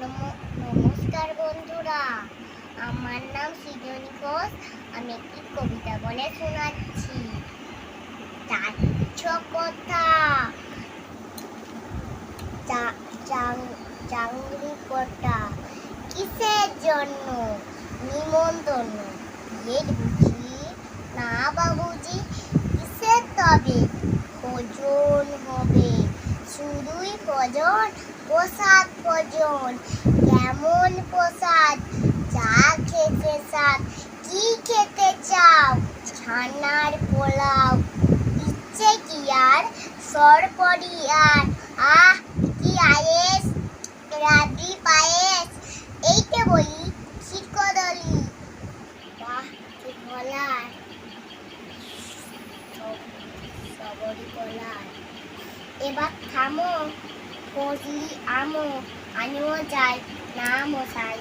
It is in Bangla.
নম- নমস্কার বন্ধুরা। আমার নাম সৃজনী ঘোষ। আমি একটি কবিতা বলে শোনাচ্ছি। কথা। চাংরি কটা কিসের জন্য? নিমন্ত্রণ। বিয়ের বুঝি? না বাবুজি কিসের তবে? ভোজন হবে? শুধুই ভোজন প্রসাদ ভোজন কেমন প্রসাদ চা খেতে সাথ কি খেতে চাও? ছানার পোলাও। ইচ্ছে কি আর? সরপরি আর। আহ, কি আয়েস? রাবড়ি পায়েস? এইটা বলি শিরকদলি বাহ কি গলার সবরি গলার এবার থামো। ফজলি আমো আমিও যাই না মশাই